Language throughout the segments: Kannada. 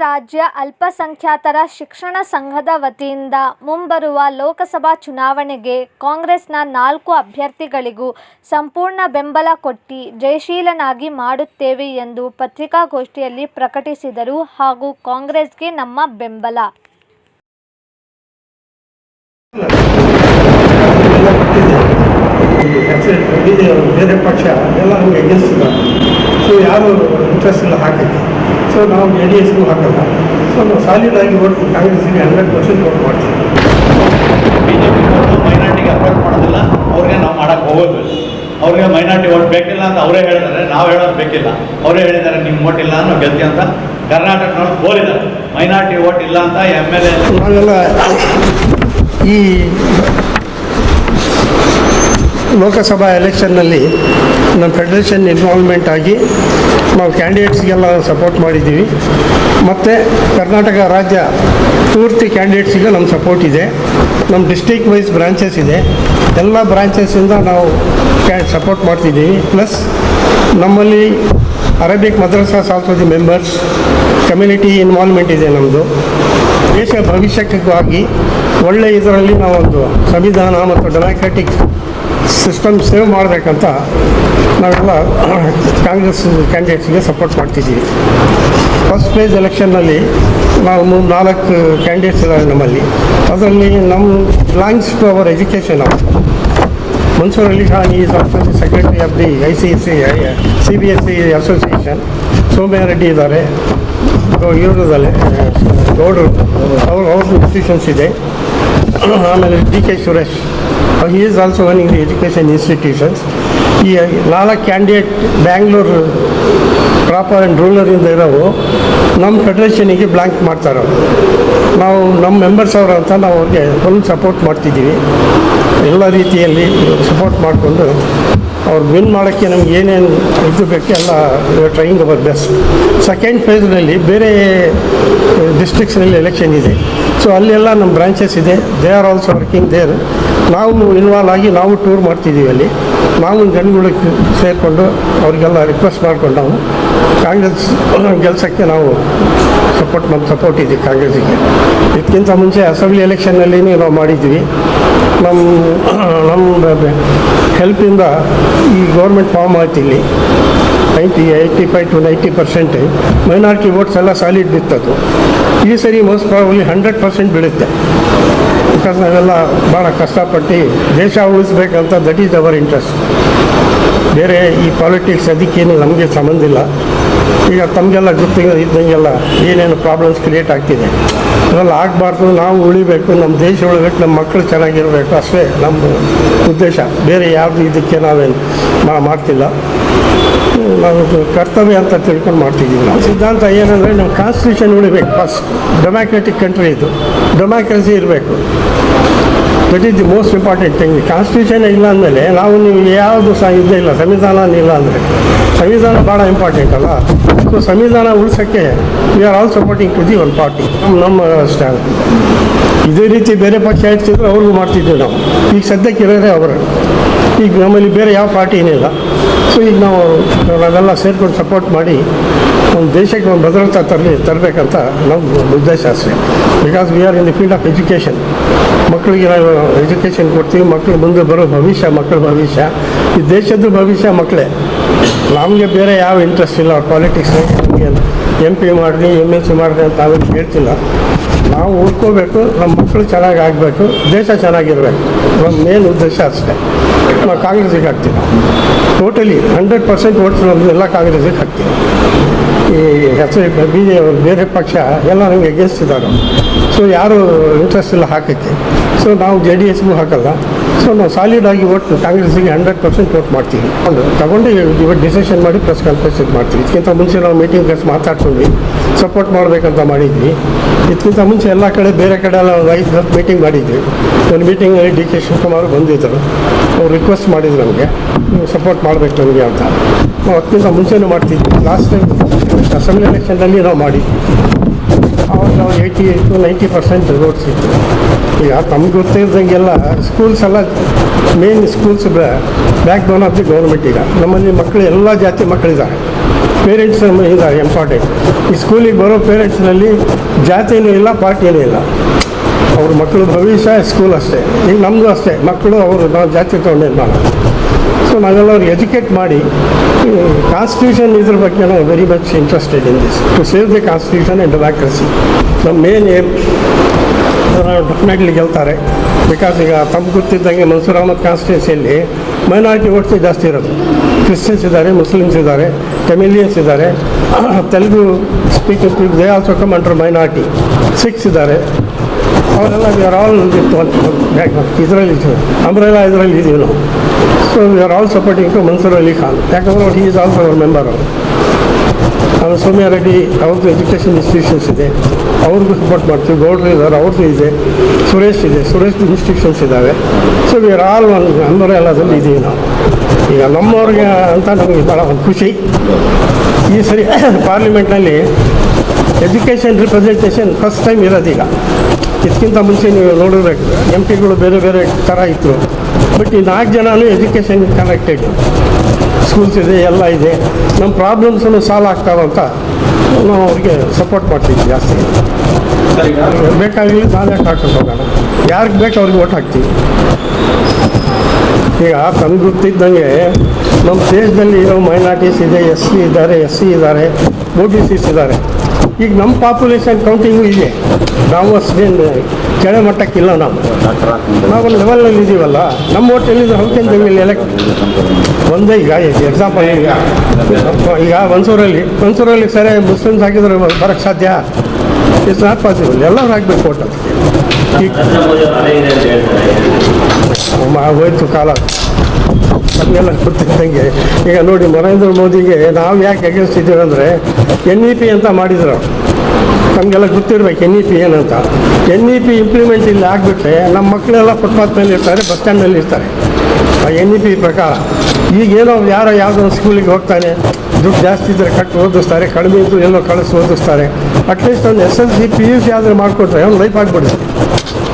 ರಾಜ್ಯ ಅಲ್ಪಸಂಖ್ಯಾತರ ಶಿಕ್ಷಣ ಸಂಘದ ವತಿಯಿಂದ ಮುಂಬರುವ ಲೋಕಸಭಾ ಚುನಾವಣೆಗೆ ಕಾಂಗ್ರೆಸ್ನ ನಾಲ್ಕು ಅಭ್ಯರ್ಥಿಗಳಿಗೂ ಸಂಪೂರ್ಣ ಬೆಂಬಲ ಕೊಟ್ಟು ಜಯಶೀಲನಾಗಿ ಮಾಡುತ್ತೇವೆ ಎಂದು ಪತ್ರಿಕಾಗೋಷ್ಠಿಯಲ್ಲಿ ಪ್ರಕಟಿಸಿದರು ಹಾಗೂ ಕಾಂಗ್ರೆಸ್ಗೆ ನಮ್ಮ ಬೆಂಬಲ. ಪಕ್ಷ ಎಲ್ಲ ಸೊ ಯಾರು ಇಂಟ್ರೆಸ್ಟ್ ಇಲ್ಲ ಹಾಕಕ್ಕೆ? ಸೊ ನಾವು ಜೆ ಡಿ ಎಸ್ಗೂ ಹಾಕಲ್ಲ. ಸೊ ನಾವು ಸಾಲಿಡ್ ಆಗಿ ಓಟ್ ಕಾಂಗ್ರೆಸ್ಗೆ ಹಂಡ್ರೆಡ್ ಪರ್ಸೆಂಟ್ ವೋಟ್ ಮಾಡ್ತೀವಿ ಬಿಜೆಪಿ ಮೈನಾರಿಟಿಗೆ ಅಫೋರ್ಡ್ ಮಾಡೋದಿಲ್ಲ ಅವ್ರಿಗೆ ನಾವು ಮಾಡಕ್ಕೆ ಹೋಗೋದು. ಅವ್ರಿಗೆ ಮೈನಾರಿಟಿ ಓಟ್ ಬೇಕಿಲ್ಲ ಅಂತ ಅವರೇ ಹೇಳಿದ್ದಾರೆ ನಾವು ಹೇಳೋದು ಬೇಕಿಲ್ಲ. ಅವರೇ ಹೇಳಿದ್ದಾರೆ ನಿಮ್ಮ ಓಟ್ ಇಲ್ಲ ಅನ್ನೋ ಗೆಲ್ತೀವಿ ಅಂತ ಕರ್ನಾಟಕದವ್ರು ಕೋರಿದ್ದಾರೆ ಮೈನಾರಿಟಿ ಓಟ್ ಇಲ್ಲ ಅಂತ ಎಂ ಎಲ್ ಎ ನಾವೆಲ್ಲ ಈ ಲೋಕಸಭಾ ಎಲೆಕ್ಷನ್ನಲ್ಲಿ ನಮ್ಮ ಫೆಡರೇಷನ್ ಇನ್ವಾಲ್ವ್ಮೆಂಟ್ ಆಗಿ ನಾವು ಕ್ಯಾಂಡಿಡೇಟ್ಸ್ಗೆಲ್ಲ ಸಪೋರ್ಟ್ ಮಾಡಿದ್ದೀವಿ. ಮತ್ತು ಕರ್ನಾಟಕ ರಾಜ್ಯ ಪೂರ್ತಿ ಕ್ಯಾಂಡಿಡೇಟ್ಸಿಗೆ ನಮ್ಮ ಸಪೋರ್ಟ್ ಇದೆ. ನಮ್ಮ ಡಿಸ್ಟಿಕ್ ವೈಸ್ ಬ್ರಾಂಚಸ್ ಇದೆ. ಎಲ್ಲ ಬ್ರಾಂಚಸ್ಸಿಂದ ನಾವು ಕ್ಯಾ ಸಪೋರ್ಟ್ ಮಾಡ್ತಿದ್ದೀವಿ. ಪ್ಲಸ್ ನಮ್ಮಲ್ಲಿ ಅರೇಬಿಕ್ ಮದ್ರಸಾ ಸಾಲ್ಸೋದಿ ಮೆಂಬರ್ಸ್ ಕಮ್ಯುನಿಟಿ ಇನ್ವಾಲ್ವ್ಮೆಂಟ್ ಇದೆ ನಮ್ಮದು ದೇಶ ಭವಿಷ್ಯಕ್ಕಾಗಿ ಒಳ್ಳೆ ಇದರಲ್ಲಿ ನಾವೊಂದು ಸಂವಿಧಾನ ಮತ್ತು ಡೆಮಾಕ್ರೆಟಿಕ್ ಸಿಸ್ಟಮ್ ಸೇವ್ ಮಾಡಬೇಕಂತ ನಾವೆಲ್ಲ ಕಾಂಗ್ರೆಸ್ ಕ್ಯಾಂಡಿಡೇಟ್ಸ್ಗೆ ಸಪೋರ್ಟ್ ಮಾಡ್ತಿದ್ದೀವಿ. ಫಸ್ಟ್ ಫೇಸ್ ಎಲೆಕ್ಷನ್ನಲ್ಲಿ ನಾವು ಮೂರು ನಾಲ್ಕು ಕ್ಯಾಂಡಿಡೇಟ್ಸ್ ಇದ್ದಾರೆ ನಮ್ಮಲ್ಲಿ. ಅದರಲ್ಲಿ ನಮ್ಮ ಲಾಂಗ್ಸ್ ಟು ಅವರ್ ಎಜುಕೇಷನ್ ಅವರು Mansoor Ali Khan is also the secretary of the I C C C B S C association Sowmya Reddy ಇದ್ದಾರೆ. ಇವ್ರದಲ್ಲಿ ಗೌಡರು. ಅವ್ರ ಅವ್ರ ಇನ್ಸ್ಟಿಟ್ಯೂಷನ್ಸ್ ಇದೆ. ಆಮೇಲೆ D K Suresh. He is also running the education institutions ಈ ನಾಲ್ಕು ಕ್ಯಾಂಡಿಡೇಟ್ ಬ್ಯಾಂಗ್ಳೂರು ಪ್ರಾಪರ್ ಆ್ಯಂಡ್ ರೂಲರಿಂದ ಇರೋವು. ನಮ್ಮ ಫೆಡರೇಷನಿಗೆ ಬ್ಲ್ಯಾಂಕ್ ಮಾಡ್ತಾರೆ. ನಾವು ನಮ್ಮ ಮೆಂಬರ್ಸ್ ಅವರು ಅಂತ ನಾವು ಅವ್ರಿಗೆ ಫುಲ್ ಸಪೋರ್ಟ್ ಮಾಡ್ತಿದ್ದೀವಿ. ಎಲ್ಲ ರೀತಿಯಲ್ಲಿ ಸಪೋರ್ಟ್ ಮಾಡಿಕೊಂಡು ಅವ್ರು ವಿನ್ ಮಾಡೋಕ್ಕೆ ನಮ್ಗೆ ಏನೇನು ಇದು ಬೇಕು ಎಲ್ಲ ಟ್ರೈಯಿಂಗ್ ಅವರ್ ಬೆಸ್ಟ್ ಸೆಕೆಂಡ್ ಫೇಸ್ನಲ್ಲಿ ಬೇರೆ ಡಿಸ್ಟ್ರಿಕ್ಸ್ನಲ್ಲಿ ಎಲೆಕ್ಷನ್ ಇದೆ. ಸೊ ಅಲ್ಲೆಲ್ಲ ನಮ್ಮ ಬ್ರಾಂಚಸ್ ಇದೆ. They are also working there ನಾವು ಇನ್ವಾಲ್ವ್ ಆಗಿ ನಾವು ಟೂರ್ ಮಾಡ್ತಿದ್ದೀವಿ ಅಲ್ಲಿ. ನಾವು ಜನಗಳಿಗೆ ಸೇರಿಕೊಂಡು ಅವರಿಗೆಲ್ಲ ರಿಕ್ವೆಸ್ಟ್ ಮಾಡಿಕೊಂಡು ನಾವು ಕಾಂಗ್ರೆಸ್ ಕೆಲಸಕ್ಕೆ ನಾವು ಸಪೋರ್ಟ್ ನಮ್ಮ ಸಪೋರ್ಟ್ ಇದೆ ಕಾಂಗ್ರೆಸ್ಸಿಗೆ. ಇದಕ್ಕಿಂತ ಮುಂಚೆ ಅಸೆಂಬ್ಲಿ ಎಲೆಕ್ಷನ್ನಲ್ಲಿ ನಾವು ಮಾಡಿದ್ವಿ. ನಮ್ಮ ನಮ್ಮ ಹೆಲ್ಪಿಂದ ಈ ಗೌರ್ಮೆಂಟ್ ಫಾರ್ಮ್ ಆಯ್ತು ಇಲ್ಲಿ. Ninety eighty five to ninety percent minority votes ಎಲ್ಲ ಸಾಲಿಡ್ ಬಿತ್ತದು. ಈ ಸರಿ ಮೋಸ್ಟ್ ಪ್ರಾಬಬ್ಲಿ ಹಂಡ್ರೆಡ್ ಪರ್ಸೆಂಟ್ ಬೀಳುತ್ತೆ. ಬಿಕಾಸ್ ನಾವೆಲ್ಲ ಭಾಳ ಕಷ್ಟಪಟ್ಟು ದೇಶ ಉಳಿಸ್ಬೇಕಂತ ದಟ್ ಈಸ್ ಅವರ್ ಇಂಟ್ರೆಸ್ಟ್ ಬೇರೆ ಈ ಪಾಲಿಟಿಕ್ಸ್ ಅದಕ್ಕೇನು ನಮಗೆ ಸಂಬಂಧ ಇಲ್ಲ. ಈಗ ತಮಗೆಲ್ಲ ಗೊತ್ತಿ ಇದ್ದಂಗೆಲ್ಲ ಏನೇನು ಪ್ರಾಬ್ಲಮ್ಸ್ ಕ್ರಿಯೇಟ್ ಆಗ್ತಿದೆ. ಅದೆಲ್ಲ ಆಗಬಾರ್ದು, ನಾವು ಉಳಿಬೇಕು, ನಮ್ಮ ದೇಶ ಉಳಿಬೇಕು ನಮ್ಮ ಮಕ್ಕಳು ಚೆನ್ನಾಗಿರಬೇಕು, ಅಷ್ಟೇ ನಮ್ಮ ಉದ್ದೇಶ. ಬೇರೆ ಯಾವುದು ಇದಕ್ಕೆ ನಾವೇನು ಮಾಡ್ತಿಲ್ಲ. ನಾವು ಕರ್ತವ್ಯ ಅಂತ ತಿಳ್ಕೊಂಡು ಮಾಡ್ತಿದ್ದೀವಿ ನಾವು. ಸಿದ್ಧಾಂತ ಏನಂದರೆ ನಮ್ಮ ಕಾನ್ಸ್ಟಿಟ್ಯೂಷನ್ ಉಳಿಬೇಕು ಫಸ್ಟ್ ಡೆಮಾಕ್ರೆಟಿಕ್ ಕಂಟ್ರಿ ಇದು. ಡೆಮಾಕ್ರಸಿ ಇರಬೇಕು. That is the most important thing constitution ಇಲ್ಲ ಅಂದಮೇಲೆ ನಾವು ನೀವು ಯಾವುದು ಸಹ ಇದ್ದೇ ಇಲ್ಲ. ಸಂವಿಧಾನ ಇಲ್ಲ ಅಂದರೆ. ಸಂವಿಧಾನ ಭಾಳ ಇಂಪಾರ್ಟೆಂಟ್ ಅಲ್ಲ. ಸೊ ಸಂವಿಧಾನ ಉಳಿಸೋಕ್ಕೆ we are all supporting to the one party ನಮ್ಮ ನಮ್ಮ ಸ್ಟ್ಯಾಂಡ್ ಇದೇ ರೀತಿ ಬೇರೆ ಪಕ್ಷ ಹೆಚ್ಚಿದ್ರು ಅವ್ರಿಗೂ ಮಾಡ್ತಿದ್ವಿ ನಾವು. ಈಗ ಸದ್ಯಕ್ಕೆ ಇರೋದೇ ಅವರು. ಈಗ ನಮ್ಮಲ್ಲಿ ಬೇರೆ ಯಾವ ಪಾರ್ಟಿ ಏನಿಲ್ಲ ಸೊ ಈಗ ನಾವು ನಾವೆಲ್ಲ ಸೇರ್ಕೊಂಡು ಸಪೋರ್ಟ್ ಮಾಡಿ ಒಂದು ದೇಶಕ್ಕೆ ಒಂದು ಭದ್ರತಾ ತರಲಿ, ತರಬೇಕಂತ ನಮ್ಮ ಉದ್ದೇಶ ಅಷ್ಟೇ. Because we are in the field of education ಮಕ್ಕಳಿಗೆ ನಾವು ಎಜುಕೇಷನ್ ಕೊಡ್ತೀವಿ ಮಕ್ಕಳು ಮುಂದೆ ಬರೋ ಭವಿಷ್ಯ, ಮಕ್ಕಳ ಭವಿಷ್ಯ. ಈ ದೇಶದ ಭವಿಷ್ಯ ಮಕ್ಕಳೇ. ನಮಗೆ ಬೇರೆ ಯಾವ ಇಂಟ್ರೆಸ್ಟ್ ಇಲ್ಲ ಅವ್ರ ಪಾಲಿಟಿಕ್ಸ್ ನಮಗೆ ಎಂ ಪಿ ಮಾಡಿದೆ ಎಂ ಎಲ್ ಸಿ ಮಾಡಿದೆ ಅಂತ ನಾವೇನು ಹೇಳ್ತಿಲ್ಲ. ನಾವು ಉಳ್ಕೋಬೇಕು ನಮ್ಮ ಮಕ್ಕಳು ಚೆನ್ನಾಗಿ ಆಗಬೇಕು, ದೇಶ ಚೆನ್ನಾಗಿರಬೇಕು. ನಮ್ಮ ಮೇನ್ ಉದ್ದೇಶ ಅಷ್ಟೇ. ನಾವು ಕಾಂಗ್ರೆಸ್ಸಿಗೆ ಹಾಕ್ತೀವಿ. ಟೋಟಲಿ ಹಂಡ್ರೆಡ್ ಪರ್ಸೆಂಟ್ ಓಟ್ಸ್ ನಮ್ಮದೆಲ್ಲ ಕಾಂಗ್ರೆಸ್ಸಿಗೆ ಹಾಕ್ತೀವಿ. ಈ ಹೆಸರು ಬಿ ಜೆ ಬೇರೆ ಪಕ್ಷ ಎಲ್ಲ ನಮಗೆ ಎಗೆನ್ಸ್ಟ್ ಇದ್ದಾರೆ. ಸೊ ಯಾರು ಇಂಟ್ರೆಸ್ಟ್ ಇಲ್ಲ ಹಾಕೋಕ್ಕೆ. ಸೊ ನಾವು ಜೆ ಡಿ ಎಸ್ಗೂ ಹಾಕಲ್ಲ. ಸೊ ನಾವು ಸಾಲಿಡ್ ಆಗಿ ಓಟ್ ಕಾಂಗ್ರೆಸ್ಸಿಗೆ ಹಂಡ್ರೆಡ್ ಪರ್ಸೆಂಟ್ ವೋಟ್ ಮಾಡ್ತೀವಿ ಒಂದು, ತಗೊಂಡು ಇವತ್ತು ಡಿಸಿಷನ್ ಮಾಡಿ ಪ್ರೆಸ್ ಕಾನ್ಫರೆನ್ಸ್ ಇದು ಮಾಡ್ತೀವಿ ಇದಕ್ಕಿಂತ ಮುಂಚೆ ನಾವು ಮೀಟಿಂಗ್ ಕರೆಸಿ ಮಾತಾಡ್ಕೊಂಡ್ವಿ ಸಪೋರ್ಟ್ ಮಾಡಬೇಕಂತ ಮಾಡಿದ್ವಿ. ಇದಕ್ಕಿಂತ ಮುಂಚೆ ಎಲ್ಲ ಕಡೆ ಬೇರೆ ಕಡೆ ಎಲ್ಲ ಐದು ಮೀಟಿಂಗ್ ಮಾಡಿದ್ವಿ. ಒಂದು ಮೀಟಿಂಗಲ್ಲಿ ಡಿ ಕೆ ಶಿವಕುಮಾರ್ ಬಂದಿದ್ದರು. ಅವ್ರು ರಿಕ್ವೆಸ್ಟ್ ಮಾಡಿದ್ರು ನಮಗೆ. ನೀವು ಸಪೋರ್ಟ್ ಮಾಡಬೇಕು ನಮಗೆ ಅಂತ. ನಾವು ಅದಕ್ಕಿಂತ ಮುಂಚೆನೂ ಮಾಡ್ತಿದ್ವಿ. ಲಾಸ್ಟ್ ಟೈಮ್ ಅಸೆಂಬ್ಲಿ ಎಲೆಕ್ಷನ್ನಲ್ಲಿ ನಾವು ಮಾಡಿ ಅವಾಗ ನಾವು eighty eight ninety percent road ಸಿಕ್ತು ಈಗ ತಮ್ಗೆ ಗೊತ್ತಿರ್ದಂಗೆಲ್ಲ ಸ್ಕೂಲ್ಸ್ ಎಲ್ಲ main schools backbone of the government ಈಗ. ನಮ್ಮಲ್ಲಿ ಮಕ್ಕಳು ಎಲ್ಲ ಜಾತಿ ಮಕ್ಕಳಿದ್ದಾರೆ ಪೇರೆಂಟ್ಸ್ ಇದ್ದಾರೆ ಇಂಪಾರ್ಟೆಂಟ್ ಈ ಸ್ಕೂಲಿಗೆ ಬರೋ ಪೇರೆಂಟ್ಸ್ನಲ್ಲಿ ಜಾತಿನೂ ಇಲ್ಲ, ಪಾರ್ಟಿನೂ ಇಲ್ಲ. ಅವ್ರ ಮಕ್ಕಳು ಭವಿಷ್ಯ ಸ್ಕೂಲ್ ಅಷ್ಟೇ. ಈಗ ನಮ್ಮದು ಅಷ್ಟೇ. ಮಕ್ಕಳು ಅವರು ನಾವು ಜಾತಿ ತೊಗೊಂಡೇನು ಮಾಡ ಸೊ ನಾವೆಲ್ಲ ಅವ್ರಿಗೆ ಎಜುಕೇಟ್ ಮಾಡಿ ಕಾನ್ಸ್ಟಿಟ್ಯೂಷನ್ ಇದ್ರ ಬಗ್ಗೆ ನಾವು very much interested in this to save the constitution and democracy ನಮ್ಮ ಮೇನ್ ಏಮ್ ಡೆಫಿನೆಟ್ಲಿ ಗೆಲ್ತಾರೆ ಬಿಕಾಸ್ ಈಗ ತಮ್ಗೆ ಗೊತ್ತಿದ್ದಂಗೆ ಮನ್ಸೂರ್ ಅಹಮದ್ ಕಾನ್ಸ್ಟಿಟ್ಯೂನ್ಸಿಯಲ್ಲಿ ಮೈನಾರಿಟಿ ಓಟ್ಸ್ ಜಾಸ್ತಿ ಇರೋದು. ಕ್ರಿಶ್ಚಿಯನ್ಸ್ ಇದ್ದಾರೆ ಮುಸ್ಲಿಮ್ಸ್ ಇದ್ದಾರೆ ತಮಿಲಿಯನ್ಸ್ ಇದ್ದಾರೆ, Telugu people they also come under minority six ಇದ್ದಾರೆ. ಅವರೆಲ್ಲ ವಿ ಆರ್ ಆಲ್ ಇದರಲ್ಲಿ ಅಂಬ್ರೆಲಾ ಇದರಲ್ಲಿ ಇದೀವಿ ನಾವು. So we are all supporting to Mansoor Ali Khan ಯಾಕಂದ್ರೆ ಅವ್ರು ಈಸ್ ಆಲ್ಸೋ ಅವರ್ ಮೆಂಬರ್ ಅವರು ಅವರು ಸೌಮ್ಯ ರೆಡ್ಡಿ, ಅವ್ರದ್ದು ಎಜುಕೇಷನ್ ಇನ್ಸ್ಟಿಟ್ಯೂಷನ್ಸ್ ಇದೆ. ಅವ್ರಿಗೂ ಸಪೋರ್ಟ್ ಮಾಡ್ತೀವಿ, ಗೌಡ್ರು ಇದ್ದಾರೆ ಅವ್ರದ್ದು ಇದೆ, ಸುರೇಶ್ ಇದೆ, ಸುರೇಶ್ ಇನ್ಸ್ಟಿಟ್ಯೂಷನ್ಸ್ ಇದ್ದಾವೆ ಸೊ ವಿ ಆರ್ ಆಲ್ ಒಂದು ಅಂಬರೆಲಾದಲ್ಲಿ ಇದ್ದೀವಿ ನಾವು. ಈಗ ನಮ್ಮವ್ರಿಗೆ ಅಂತ ನಮಗೆ ಭಾಳ ಒಂದು ಖುಷಿ. ಈ ಸರಿ ಪಾರ್ಲಿಮೆಂಟ್ನಲ್ಲಿ ಎಜುಕೇಷನ್ ರಿಪ್ರೆಸೆಂಟೇಷನ್ ಫಸ್ಟ್ ಟೈಮ್ ಇರೋದೀಗ ಇದಕ್ಕಿಂತ ಮುಂಚೆ ನೀವು ನೋಡಿದ್ರೆ ಎಂ ಪಿಗಳು ಬೇರೆ ಬೇರೆ ಥರ ಇತ್ತು ಬಟ್ ಈ ನಾಲ್ಕು ಜನನೂ ಎಜುಕೇಷನ್ ಕನೆಕ್ಟೆಡ್ ಸ್ಕೂಲ್ಸ್ ಇದೆ ಎಲ್ಲ ಇದೆ. ನಮ್ಮ ಪ್ರಾಬ್ಲಮ್ಸನ್ನು ಸಾಲ್ವ್ ಆಗ್ತಾವ ಅಂತ ನಾವು ಅವ್ರಿಗೆ ಸಪೋರ್ಟ್ ಮಾಡ್ತೀವಿ ಜಾಸ್ತಿ. ಬೇಕಾಗಲಿ ನಾವೇ ಹಾಕೊಂಡು ಹೋಗೋಣ ಯಾರಿಗೆ ಬೇಕು ಅವ್ರಿಗೆ ಓಟ್ ಹಾಕ್ತೀವಿ. ಈಗ ತನಗೆ ಗೊತ್ತಿದ್ದಂಗೆ ನಮ್ಮ ದೇಶದಲ್ಲಿ ಇರೋ ಮೈನಾರಿಟೀಸ್ ಇದೆ ಎಸ್ ಸಿ ಇದ್ದಾರೆ ಎಸ್ ಸಿ ಇದ್ದಾರೆ ಓ ಬಿ ಸಿಸ್ ಇದ್ದಾರೆ. ಈಗ ನಮ್ಮ ಪಾಪ್ಯುಲೇಷನ್ ಕೌಂಟಿಂಗು ಇದೆ. ನಾವು ಅಷ್ಟೇನು ಕೆಳಮಟ್ಟಕ್ಕಿಲ್ಲ ನಾವು. ನಾವು ಲೆವೆಲ್ನಲ್ಲಿ ಇದ್ದೀವಲ್ಲ ನಮ್ಮ ಹೋಟೆಲಿಂದ ಎಲ್ಲಿದೆ ಇಲ್ಲಿ ಎಲೆಕ್ಟ್ ಒಂದೇ ಈಗ ಎಕ್ಸಾಂಪಲ್ ಈಗ. ಈಗ ಮನ್ಸೂರಲ್ಲಿ ಮನ್ಸೂರಲ್ಲಿ ಸರಿ ಮುಸ್ಲಿಮ್ಸ್ ಹಾಕಿದ್ರೆ ಬರೋಕ್ಕೆ ಸಾಧ್ಯ? ಇಟ್ಸ್ ನಾಟ್ ಪಾಸಿಬಲ್ ಎಲ್ಲರೂ ಹಾಕ್ಬೇಕು ಹೋಟೆಲ್ ಹೋಯ್ತು ಕಾಲ. ನಮಗೆಲ್ಲ ಗೊತ್ತಿದ್ದಂಗೆ ಈಗ ನೋಡಿ, ನರೇಂದ್ರ ಮೋದಿಗೆ ನಾವು ಯಾಕೆ ಅಗೇನ್ಸ್ಟ್ ಇದ್ದೀವಿ ಅಂದರೆ ಎನ್ ಇ ಪಿ ಅಂತ ಮಾಡಿದ್ರು. ನಮಗೆಲ್ಲ ಗೊತ್ತಿರ್ಬೇಕು ಎನ್ ಇ ಪಿ ಏನಂತ. ಎನ್ ಇ ಪಿ ಇಂಪ್ಲಿಮೆಂಟ್ ಇಲ್ಲಿ ಆಗಿಬಿಟ್ರೆ ನಮ್ಮ ಮಕ್ಕಳೆಲ್ಲ ಫುಟ್ಪಾತ್ ಮೇಲೆ ಇರ್ತಾರೆ ಬಸ್ ಸ್ಟ್ಯಾಂಡಲ್ಲಿ ಇರ್ತಾರೆ. ಆ ಎನ್ ಇ ಪಿ ಪ್ರಕಾರ ಈಗೇನೋ ಯಾರೋ ಯಾವುದೋ ಒಂದು ಸ್ಕೂಲಿಗೆ ಹೋಗ್ತಾನೆ ದುಡ್ಡು ಜಾಸ್ತಿ ಇದ್ದರೆ ಕಟ್ಟು ಓದಿಸ್ತಾರೆ, ಕಡಿಮೆ ಇದ್ದು ಏನೋ ಕಳಿಸಿ ಓದಿಸ್ತಾರೆ. ಅಟ್ಲೀಸ್ಟ್ ಒಂದು S L C P U C ಆದರೆ ಮಾಡಿಕೊಟ್ರೆ ಅವ್ನು ಲೈಫ್ ಆಗಿಬಿಡುತ್ತೆ.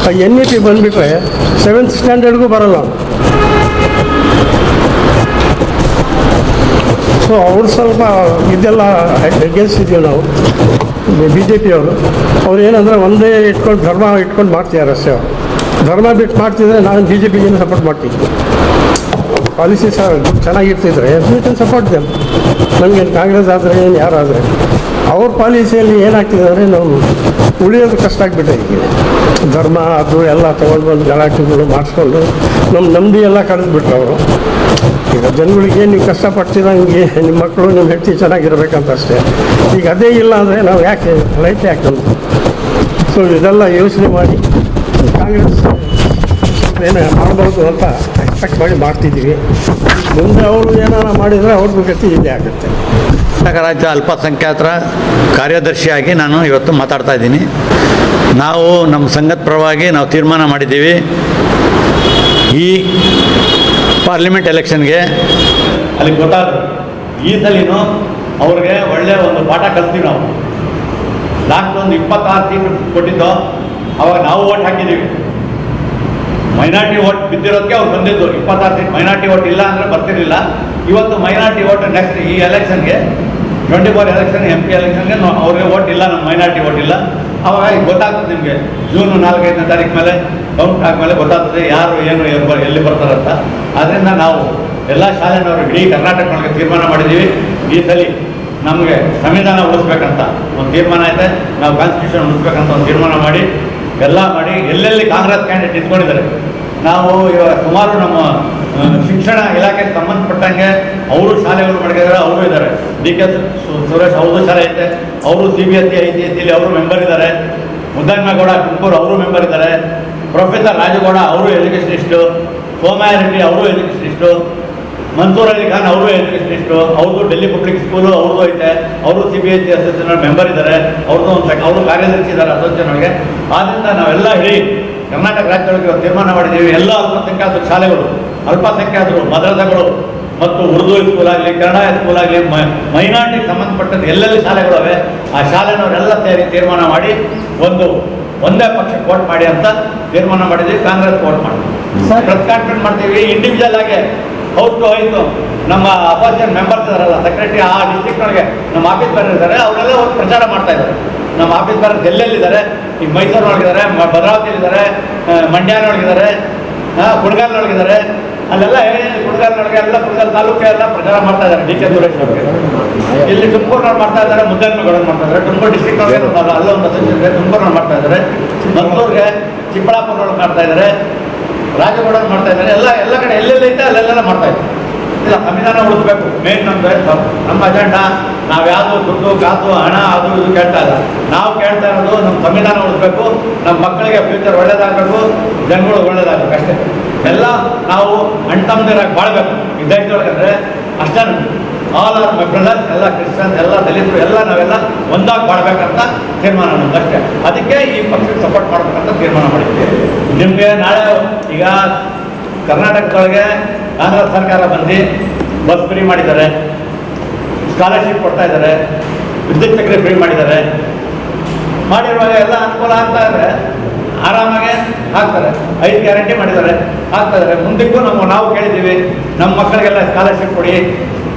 ಆ ಎನ್ ಇ ಪಿ ಬಂದುಬಿಟ್ರೆ ಸೆವೆಂತ್ ಸ್ಟ್ಯಾಂಡರ್ಡ್ಗೂ ಬರಲ್ಲ ಸೊ ಅವ್ರು ಸ್ವಲ್ಪ ಇದೆಲ್ಲ ಅಗೇನ್ಸ್ಟ್ ಇದೀವಿ ನಾವು ಬಿ ಜೆ ಪಿಯವರು ಅವ್ರು. ಏನಂದರೆ ಒಂದೇ ಇಟ್ಕೊಂಡು ಧರ್ಮ ಇಟ್ಕೊಂಡು ಮಾಡ್ತಿದ್ದಾರೆ ಅಷ್ಟೇ ಧರ್ಮ ಬಿಟ್ಟು ಮಾಡ್ತಿದ್ರೆ ನಾನು ಬಿ ಜೆ ಪಿಗೆ ಸಪೋರ್ಟ್ ಮಾಡ್ತೀನಿ. ಪಾಲಿಸಿ ಸಹ ಚೆನ್ನಾಗಿರ್ತಿದ್ರೆ ಕ್ಯಾನ್ ಸಪೋರ್ಟ್ ದೆಮ್ ನಮಗೆ ಕಾಂಗ್ರೆಸ್ ಆದರೆ ಏನು ಯಾರಾದರೆ ಅವ್ರ ಪಾಲಿಸಿಯಲ್ಲಿ ಏನಾಗ್ತಿದೆ ಅಂದರೆ ನಾವು ಉಳಿಯೋದು ಕಷ್ಟ ಆಗಿಬಿಟ್ಟೆ ಈಗ. ಧರ್ಮ ಅದು ಎಲ್ಲ ತೊಗೊಂಡು ಬಂದು ಗಲಾಟೆಗಳು ಮಾಡಿಸ್ಕೊಂಡು ನಮ್ಮ ನಂಬಿ ಎಲ್ಲ ಕಳೆದ್ಬಿಟ್ರು ಅವರು. ಈಗ ಜನಗಳಿಗೆ ನೀವು ಕಷ್ಟಪಡ್ತಿದಂಗೆ ನಿಮ್ಮ ಮಕ್ಕಳು, ನಿಮ್ಮ ಹೆಂಡತಿ ಚೆನ್ನಾಗಿರ್ಬೇಕಂತ ಅಷ್ಟೇ. ಈಗ ಅದೇ ಇಲ್ಲ ಅಂದರೆ ನಾವು ಯಾಕೆ ರೈತ ಯಾಕೆ ಸೊ ಇದೆಲ್ಲ ಯೋಚನೆ ಮಾಡಿ ಕಾಂಗ್ರೆಸ್ ಏನು ಮಾಡ್ಬೋದು ಅಂತ ಎಕ್ಸ್ಪೆಕ್ಟ್ ಮಾಡಿ ಮಾಡ್ತಿದ್ದೀವಿ. ಮುಂದೆ ಅವರು ಏನಾರ ಮಾಡಿದರೆ ಅವ್ರದ್ದು ಗತಿ ಇದೇ ಆಗುತ್ತೆ. ಕರ್ನಾಟಕ ರಾಜ್ಯ ಅಲ್ಪಸಂಖ್ಯಾತರ ಕಾರ್ಯದರ್ಶಿಯಾಗಿ ನಾನು ಇವತ್ತು ಮಾತಾಡ್ತಾ ಇದ್ದೀನಿ. ನಾವು ನಮ್ಮ ಸಂಘದ ಪರವಾಗಿ ನಾವು ತೀರ್ಮಾನ ಮಾಡಿದ್ದೀವಿ. ಈ ಪಾರ್ಲಿಮೆಂಟ್ ಎಲೆಕ್ಷನ್ಗೆ. ಅಲ್ಲಿ ಗೊತ್ತಾದ್ರು ಈ ಸಲಿನೂ ಅವ್ರಿಗೆ ಒಳ್ಳೆಯ ಒಂದು ಪಾಠ ಕಲ್ತೀವಿ ನಾವು. ಲಾಸ್ಟ್ ಒಂದು ಇಪ್ಪತ್ತಾರು ಸೀಟ್ ಕೊಟ್ಟಿದ್ದು, ಅವಾಗ ನಾವು ಓಟ್ ಹಾಕಿದ್ದೀವಿ. ಮೈನಾರಿಟಿ ಓಟ್ ಬಿದ್ದಿರೋದಕ್ಕೆ ಅವ್ರು ಬಂದಿದ್ದು. ಇಪ್ಪತ್ತಾರು ಸೀಟ್ ಮೈನಾರಿಟಿ ಓಟ್ ಇಲ್ಲ ಅಂದರೆ ಬರ್ತಿರಲಿಲ್ಲ. ಇವತ್ತು ಮೈನಾರಿಟಿ ಓಟ್ ನೆಕ್ಸ್ಟ್ ಈ ಎಲೆಕ್ಷನ್ಗೆ, twenty four election M P ಎಲೆಕ್ಷನ್ಗೆ ಅವ್ರಿಗೆ ಓಟ್ ಇಲ್ಲ ನಮ್ಮ ಮೈನಾರಿಟಿ ಓಟ್ ಇಲ್ಲ. ಅವಾಗ ಗೊತ್ತಾಗ್ತದೆ ನಿಮಗೆ. ಜೂನ್ ನಾಲ್ಕೈದನೇ ತಾರೀಕು ಮೇಲೆ ಕೌಂಟ್ ಆದಮೇಲೆ ಗೊತ್ತಾಗ್ತದೆ ಯಾರು, ಏನು, ಎಲ್ಲಿ ಬರ್- ಎಲ್ಲಿ ಬರ್ತಾರಂತ. ಆದ್ದರಿಂದ ನಾವು ಎಲ್ಲ ಶಾಲೆನವರು ಇಡೀ ಕರ್ನಾಟಕದೊಳಗೆ ತೀರ್ಮಾನ ಮಾಡಿದ್ದೀವಿ. ಈ ಸಲ ನಮಗೆ ಸಂವಿಧಾನ ಉಳಿಸ್ಬೇಕಂತ ಒಂದು ತೀರ್ಮಾನ ಐತೆ ನಾವು ಕಾನ್ಸ್ಟಿಟ್ಯೂಷನ್ ಉಳಿಸ್ಬೇಕಂತ ಒಂದು ತೀರ್ಮಾನ ಮಾಡಿ, ಎಲ್ಲ ಮಾಡಿ, ಎಲ್ಲೆಲ್ಲಿ ಕಾಂಗ್ರೆಸ್ ಕ್ಯಾಂಡಿಡೇಟ್ ಇಟ್ಕೊಂಡಿದ್ದಾರೆ ನಾವು ಇವಾಗ ಸುಮಾರು ನಮ್ಮ ಶಿಕ್ಷಣ ಇಲಾಖೆಗೆ ಸಂಬಂಧಪಟ್ಟಂಗೆ ಅವರು ಶಾಲೆಗಳು ಮಾಡಿದ್ದಾರೆ, ಅವರು ಇದ್ದಾರೆ. ಡಿ ಕೆ ಸುರೇಶ್ ಅವ್ರದ್ದು ಶಾಲೆ ಐತೆ. ಅವರು C B S C I C S ಸಿಲಿ ಅವರು ಮೆಂಬರ್ ಇದ್ದಾರೆ. ಮುದ್ದನ್ಮೇಗೌಡ ತುಮಕೂರು ಅವರು ಮೆಂಬರ್ ಇದ್ದಾರೆ. ಪ್ರೊಫೆಸರ್ ರಾಜಗೌಡ, ಅವರು ಎಜುಕೇಷನಿಸ್ಟು ಸೋಮಯ್ಯ ರೆಡ್ಡಿ, ಅವರು ಎಜುಕೇಷನಿಸ್ಟು ಮನ್ಸೂರ್ ಅಲಿ ಖಾನ್, ಅವರು ಎಜುಕೇಷನಿಸ್ಟು ಅವ್ರದ್ದು ಡೆಲ್ಲಿ ಪಬ್ಲಿಕ್ ಸ್ಕೂಲು, ಅವ್ರದ್ದು ಐತೆ. ಅವರು C B S C association member ಇದ್ದಾರೆ ಅವ್ರದ್ದು ಒಂದು ಅವರು ಕಾರ್ಯದರ್ಶಿ ಇದ್ದಾರೆ ಅಸೋಸಿಯೇಷನ್ಗೆ ಆದ್ದರಿಂದ ನಾವೆಲ್ಲ ಹೇಳಿ, ಕರ್ನಾಟಕ ರಾಜ್ಯದೊಳಗೆ ತೀರ್ಮಾನ ಮಾಡಿದ್ದೀವಿ. ಎಲ್ಲ ಅಲ್ಪಸಂಖ್ಯಾತ ಶಾಲೆಗಳು, ಅಲ್ಪಸಂಖ್ಯಾತರು ಮದ್ರಸಗಳು ಮತ್ತು ಉರ್ದು ಸ್ಕೂಲ್ ಆಗಲಿ, ಕನ್ನಡ ಸ್ಕೂಲ್ ಆಗಲಿ ಮೈನಾರಿಟಿಗೆ ಸಂಬಂಧಪಟ್ಟಂತೆ ಎಲ್ಲೆಲ್ಲಿ ಶಾಲೆಗಳವೆ ಆ ಶಾಲೆನವರೆಲ್ಲ ಸೇರಿ ತೀರ್ಮಾನ ಮಾಡಿ ಒಂದು ಒಂದೇ ಪಕ್ಷಕ್ಕೆ ವೋಟ್ ಮಾಡಿ ಅಂತ ತೀರ್ಮಾನ ಮಾಡಿದ್ವಿ ಕಾಂಗ್ರೆಸ್ ವೋಟ್ ಮಾಡಿ ಕಾನ್ಫರೆನ್ಸ್ ಮಾಡ್ತೀವಿ ಇಂಡಿವಿಜುವಲ್ ಆಗಿ ಹೌಸ್ ಟು ಹೌಸ್ ನಮ್ಮ ಅಪೋಸಿಷನ್ ಮೆಂಬರ್ಸ್ ಇದಾರಲ್ಲ ಸೆಕ್ರೆಟರಿ ಆ ಡಿಸ್ಟಿಕ್ನೊಳಗೆ ನಮ್ಮ ಆಫೀಸ್ ಬ್ಯಾನರ್ ಇದ್ದಾರೆ ಅವರೆಲ್ಲ ಅವ್ರು ಪ್ರಚಾರ ಮಾಡ್ತಾ ಇದ್ದಾರೆ. ನಮ್ಮ ಆಫೀಸ್ ಬ್ಯಾನರ್ ಡೆಲ್ಲಿಯಲ್ಲಿದ್ದಾರೆ ಈ ಮೈಸೂರಿನೊಳಗಿದ್ದಾರೆ ಭದ್ರಾವತಿಯಲ್ಲಿದ್ದಾರೆ ಮಂಡ್ಯನೊಳಗಿದ್ದಾರೆ ಕುಣಗಾಲ್ನೊಳಗಿದ್ದಾರೆ ಅಲ್ಲೆಲ್ಲ ಕುಣಗಾಲ್ನೊಳಗೆ ಎಲ್ಲ ಕುಣಗಾಲ್ ತಾಲೂಕು ಎಲ್ಲ ಪ್ರಚಾರ ಮಾಡ್ತಾ ಇದ್ದಾರೆ ಡಿ ಕೆ ಸುರೇಶ್ ಅವ್ರಿಗೆ ಇಲ್ಲಿ ತುಮಕೂರಿನವ್ರು ಮಾಡ್ತಾ ಇದ್ದಾರೆ ಮುದ್ದನ್ಮಗಳನ್ನ ಮಾಡ್ತಾ ಇದ್ದಾರೆ ತುಮಕೂರು ಡಿಸ್ಟ್ರಿಕ್ಟ್ ಒಳಗೆ ಒಂದು ಅಲ್ಲ ಒಂದು ಅಸೋಸಿಯೇಷನ್ ಇದೆ ತುಮಕೂರಿನವ್ರು ಮಾಡ್ತಾ ಇದ್ದಾರೆ. ಮದ್ದೂರಿಗೆ ಚಿಕ್ಕಬಳ್ಳಾಪುರ ಮಾಡ್ತಾ ಇದ್ದಾರೆ ರಾಜಗೌಡ ಮಾಡ್ತಾ ಇದ್ದಾರೆ ಎಲ್ಲ ಎಲ್ಲ ಕಡೆ ಎಲ್ಲೆಲ್ಲ ಇದೆ ಅಲ್ಲೆಲ್ಲ ಮಾಡ್ತಾ ಇದ್ದಾರೆ. ಇಲ್ಲ ಸಂವಿಧಾನ ಉಳಿಸ್ಬೇಕು. ಮೇನ್ ನಮ್ದು ನಮ್ಮ ಅಜೆಂಡಾ ನಾವು ಯಾವುದು ದುಡ್ಡು ಕಾಸು ಹಣ, ಅದು ಇದು ಕೇಳ್ತಾ ಇಲ್ಲ. ನಾವು ಕೇಳ್ತಾ ಇರೋದು ನಮ್ಮ ಸಂವಿಧಾನ ಉಳಿಸ್ಬೇಕು. ನಮ್ಮ ಮಕ್ಕಳಿಗೆ ಫ್ಯೂಚರ್ ಒಳ್ಳೇದಾಗಬೇಕು, ಜನಗಳು ಒಳ್ಳೇದಾಗಬೇಕು, ಅಷ್ಟೇ. ಎಲ್ಲ ನಾವು ಅಣ್ತಮ್ಮದಿರಾಗಿ ಬಾಳ್ಬೇಕು. ಈ ದೇಶದೊಳಗಂದ್ರೆ ಅಷ್ಟೇ ಆಲ್ ಆರ್ ಮೈ ಬ್ರದರ್ಸ್ ಎಲ್ಲ ಕ್ರಿಶ್ಚಿಯನ್ ಎಲ್ಲ ದಲಿತರು, ಎಲ್ಲ ನಾವೆಲ್ಲ ಒಂದಾಗಿ ಬಾಳ್ಬೇಕಂತ ತೀರ್ಮಾನ ನಮ್ದು, ಅಷ್ಟೇ. ಅದಕ್ಕೆ ಈ ಪಕ್ಷಕ್ಕೆ ಸಪೋರ್ಟ್ ಮಾಡ್ಬೇಕಂತ ತೀರ್ಮಾನ ಮಾಡಿದ್ವಿ. ನಿಮಗೆ ನಾಳೆ ಈಗ ಕರ್ನಾಟಕದೊಳಗೆ ಕಾಂಗ್ರೆಸ್ ಸರ್ಕಾರ ಬಂದು ಬಸ್ ಫ್ರೀ ಮಾಡಿದ್ದಾರೆ ಸ್ಕಾಲರ್ಶಿಪ್ ಕೊಡ್ತಾ ಇದ್ದಾರೆ, ವಿದ್ಯುತ್ ಚಕ್ರ ಫ್ರೀ ಮಾಡಿದ್ದಾರೆ. ಮಾಡಿರುವಾಗ ಎಲ್ಲ ಅನುಕೂಲ ಆಗ್ತಾ ಇದ್ರೆ ಆರಾಮಾಗೆ ಹಾಕ್ತಾರೆ, ಐದು ಗ್ಯಾರಂಟಿ ಮಾಡಿದ್ದಾರೆ, ಹಾಕ್ತಾ ಇದ್ದಾರೆ. ಮುಂದಕ್ಕೂ ನಮ್ಮ ನಾವು ಕೇಳಿದ್ದೀವಿ, ನಮ್ಮ ಮಕ್ಕಳಿಗೆಲ್ಲ ಸ್ಕಾಲರ್ಶಿಪ್ ಕೊಡಿ.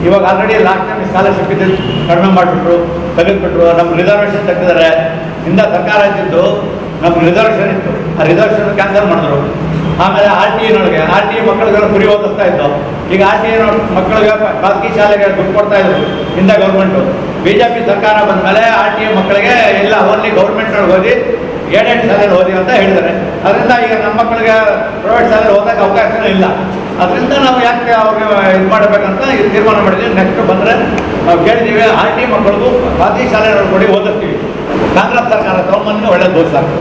ಇವಾಗ ಆಲ್ರೆಡಿ ಲಾಸ್ಟ್ ಟೈಮ್ ಸ್ಕಾಲರ್ಶಿಪ್ ಇದ್ದು ಕಡಿಮೆ ಮಾಡಿಬಿಟ್ರು ತೆಗೆದುಬಿಟ್ರು ನಮ್ಮ ರಿಸರ್ವೇಷನ್ ತೆಗೆದಿದ್ದಾರೆ. ಇಂದ ಸರ್ಕಾರ ಇದ್ದಿದ್ದು ನಮ್ಮ ರಿಸರ್ವೇಷನ್ ಇತ್ತು. ಆ ರಿಸರ್ವೇಷನ್ ಕ್ಯಾನ್ಸಲ್ ಮಾಡಿದ್ರು. ಆಮೇಲೆ ಆರ್ ಟಿ ಐನೊಳಗೆ ಆರ್ ಟಿ ಐ ಮಕ್ಕಳಿಗೆಲ್ಲ ಫ್ರೀ ಓದಿಸ್ತಾ ಇದ್ದು. ಈಗ ಆರ್ ಟಿ ಮಕ್ಕಳಿಗೆ ಖಾಸಗಿ ಶಾಲೆಗೆ ದುಡ್ಡು ಕೊಡ್ತಾ ಇದ್ರು ಇಂದ ಗೌರ್ಮೆಂಟು ಬಿ ಜೆ ಪಿ ಸರ್ಕಾರ ಬಂದಮೇಲೆ ಆರ್ ಟಿ ಮಕ್ಕಳಿಗೆ ಎಲ್ಲ ಓನ್ಲಿ ಗೌರ್ಮೆಂಟ್ನೊಳಗೆ ಓದಿ ಏಡೆಡ್ ಶಾಲೆಯಲ್ಲಿ ಓದಿ ಅಂತ ಹೇಳಿದ್ದಾರೆ ಅದರಿಂದ ಈಗ ನಮ್ಮ ಮಕ್ಕಳಿಗೆ ಪ್ರೈವೇಟ್ ಶಾಲೆಯಲ್ಲಿ ಓದೋಕ್ಕೆ ಅವಕಾಶನೂ ಇಲ್ಲ. ಅದರಿಂದ ನಾವು ಯಾಕೆ ಅವ್ರಿಗೆ ಇದು ಮಾಡಬೇಕಂತ ತೀರ್ಮಾನ ಮಾಡಿದ್ವಿ. ನೆಕ್ಸ್ಟ್ ಬಂದರೆ ನಾವು ಕೇಳಿದ್ದೀವಿ ಆರ್ ಟಿ ಮಕ್ಕಳಿಗೂ ಖಾಸಗಿ ಶಾಲೆಗಳು ಕೊಡಿ ಓದಿಸ್ತೀವಿ. ಕಾಂಗ್ರೆಸ್ ಸರ್ಕಾರ ತಗೊಂಬಂದು ಒಳ್ಳೆ ದೋಷ